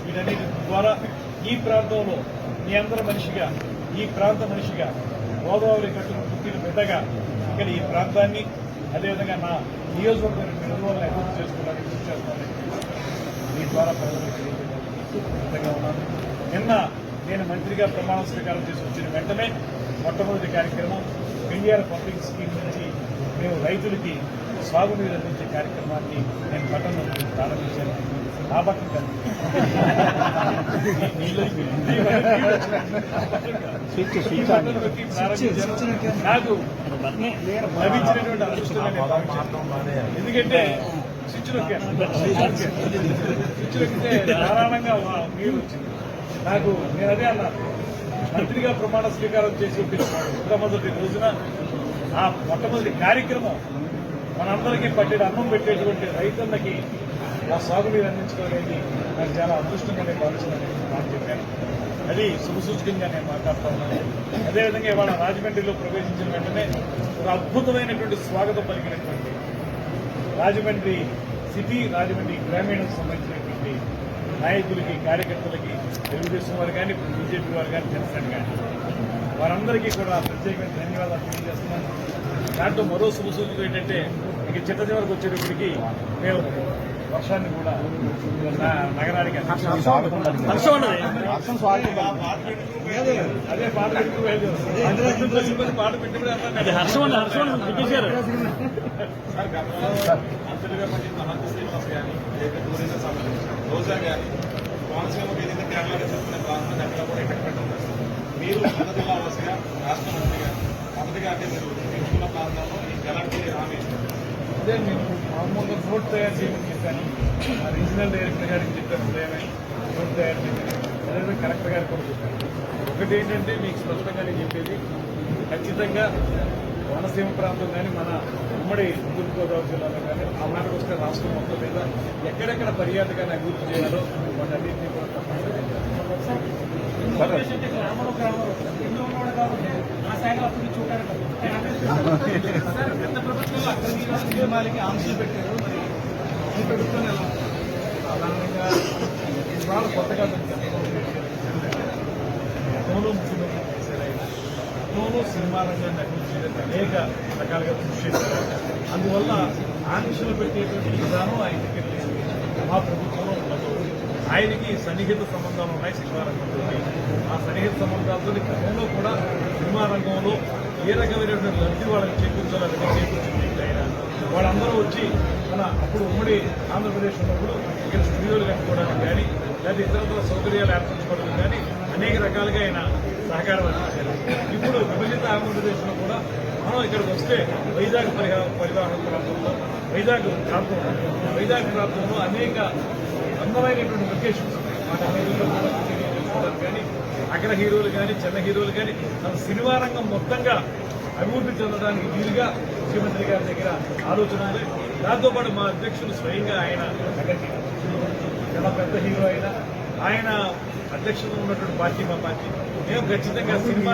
వీటన్నిటి ద్వారా ఈ ప్రాంతంలో మీ అందరి మనిషిగా ఈ ప్రాంత మనిషిగా గోదావరి కట్టును పుట్టిన పెద్దగా ఇక్కడ ఈ ప్రాంతాన్ని అదేవిధంగా నా నియోజకవర్గం నిర్వహణ అభివృద్ధి చేసుకోవడానికి కృషి చేస్తానని మీ ద్వారా ప్రజలకు ఉన్నాను. నిన్న నేను మంత్రిగా ప్రమాణ స్వీకారం చేసి వచ్చిన వెంటనే మొట్టమొదటి కార్యక్రమం ఎన్డీఆర్ పంపింగ్ స్కీమ్ నుంచి మేము రైతులకి సాగునీరు అందించే కార్యక్రమాన్ని నేను పట్టణంలో ప్రారంభించాను. నాకు లభించినటువంటి. ఎందుకంటే స్విచ్ నొక్కితే నీరు వచ్చింది నాకు నేను అదే అన్నాను మంత్రిగా ప్రమాణ స్వీకారం చేసి మొట్టమొదటి రోజున ఆ మొట్టమొదటి కార్యక్రమం మనందరికీ పట్టిన అన్నం పెట్టేటువంటి రైతన్నకి ఆ సాగునీరు అందించుకోలేదు నాకు చాలా అదృష్టంగా నేను భావిస్తున్నాను. నాకు చెప్పాను. అది శుభసూచకంగా నేను మాట్లాడుతూ ఉన్నాను. అదేవిధంగా ఇవాళ రాజమండ్రిలో ప్రవేశించిన వెంటనే ఒక అద్భుతమైనటువంటి స్వాగతం పలికినటువంటి రాజమండ్రి సిటీ రాజమండ్రి గ్రామీణకు సంబంధించినటువంటి నాయకులకి కార్యకర్తలకి తెలుగుదేశం వారు కానీ బీజేపీ వారు కానీ జనసేన కానీ. వారందరికీ కూడా ప్రత్యేకమైన ధన్యవాదాలు తెలియజేస్తున్నాను. దాంట్లో మరో శుభసూచన ఏంటంటే ఇక చిట్ట చివరికి వచ్చేటప్పటికి మేము వర్షాన్ని కూడా నగరానికి అదే పాట పెట్టుకు వెళ్ళారు పాట పెట్టుకుని హర్షం అండి హర్షం కానీ లేదా టూరిజం సంబంధించిన రోజా కానీ కోనసీమకు ఏదైతే కేరళగా చెప్తున్న ప్రాంతం అక్కడ కూడా ఎక్కడ పెట్టడం మీరు చిన్న జిల్లా వాసిగా రాష్ట్ర మంత్రిగా మొదటిగా అంటే మీరు ఎంచుకున్న ప్రాంతంలో మీకు ఎలాంటి హామీ అదే నేను మామూలుగా రోడ్ తయారు చేయమని చెప్పాను. రీజనల్ డైరెక్టర్ గారికి చెప్పాను ఉదయమే. రోడ్ తయారు చేయమని. అదే కలెక్టర్ గారికి కూడా చెప్పాను. ఒకటి ఏంటంటే మీకు స్పష్టంగా నేను చెప్పేది ఖచ్చితంగా కోనసీమ ప్రాంతం కానీ మన ఉమ్మడి తూర్పుగోదావరి జిల్లాలో కానీ ఆ మాటకు వస్తే రాష్ట్రం మొత్తం మీద ఎక్కడెక్కడ పర్యాటకాన్ని అభివృద్ధి చేయాలో వాటన్నింటినీ కూడా గ్రామంలో గ్రామంలో ఎన్నో ఉన్నాడు కాబట్టి ఆ అప్పుడు చూడడానికి ప్రభుత్వంలో అక్కడ ఉద్యమాలకి ఆంక్షలు పెట్టారు మరి ఈ ప్రభుత్వం ఎలా సాధారణంగా కొత్తగా గతంలో ముఖ్యమంత్రి చేశారు ఆయన. గతంలో సినిమా రంగాన్ని అభివృద్ధి అనేక రకాలుగా కృషి చేశారు. అందువల్ల ఆంక్షలు పెట్టేటువంటి విధానం ఆయనకి మా ప్రభుత్వంలో ఉండదు ఆయనకి సన్నిహిత సంబంధాలు ఉన్నాయి సినిమా రంగంతో ఆ సన్నిహిత సంబంధాలతో క్రమంలో కూడా సినిమా రంగంలో ఏ రకమైనటువంటి లబ్ధి వాళ్ళకి చేకూర్చాలో అది చేకూర్చింది ఆయన వాళ్ళందరూ వచ్చి మన అప్పుడు ఉమ్మడి ఆంధ్రప్రదేశ్ ఉన్నప్పుడు ఇక్కడ స్టూడియోలు కట్టుకోవడానికి కానీ లేదా ఇతరత్ర సౌకర్యాలు ఏర్పరచుకోవడానికి కానీ అనేక రకాలుగా ఆయన సహకారం అందించారు. ఇప్పుడు విభజిత ఆంధ్రప్రదేశ్లో కూడా మనం ఇక్కడికి వస్తే వైజాగ్ పరిహా పరివాహక ప్రాంతంలో వైజాగ్ ప్రాంతం వైజాగ్ ప్రాంతంలో అనేక అందమైనటువంటి లొకేషన్స్ వాటన్నిటిలో కానీ అగ్ర హీరోలు కానీ చిన్న హీరోలు కానీ మన సినిమా రంగం మొత్తంగా అభివృద్ధి చెందడానికి వీలుగా ముఖ్యమంత్రి గారి దగ్గర ఆలోచన దాంతోపాటు మా అధ్యక్షులు స్వయంగా ఆయన అక్కడికి చాలా పెద్ద హీరో అయినా ఆయన అధ్యక్షుడు ఉన్నటువంటి పార్టీ మా పార్టీ. మేము ఖచ్చితంగా సినిమా